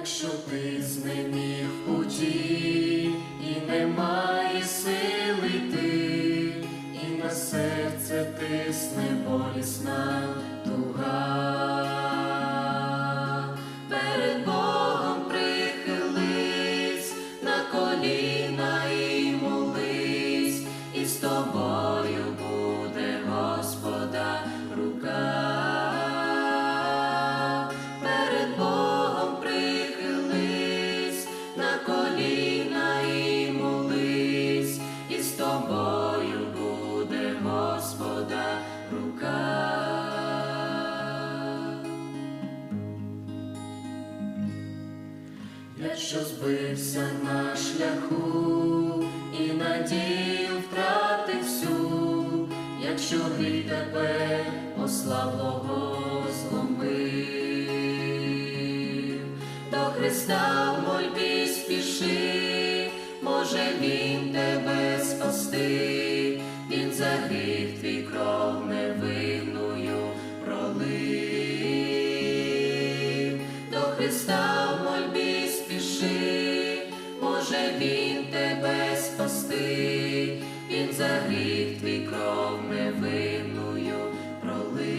Якщо ти знеміг в путі і немає сили ти, і на серце тисне болісна Якщо збився на шляху і надію втратив всю, якщо гріх тебе ослаблого зломив, до Христа в мольбі спіши, може Він тебе спасти, Він за гріх твій кров невинною пролив. До Христа може Він тебе спасти, Він за гріх твій кров невинною пролив.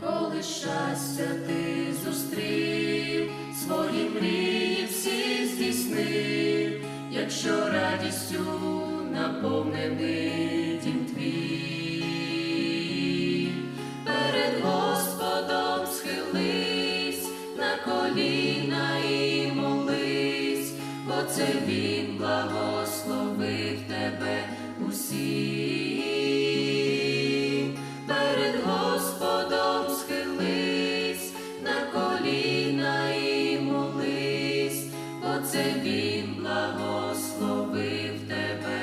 Коли щастя ти зустрів, свої мрії всі здійснив, якщо радістю наповнений коліна і молись, бо це він благословив тебе усім. перед Господом схились, на коліна і молись, бо це він благословив тебе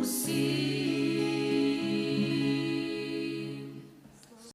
усіх.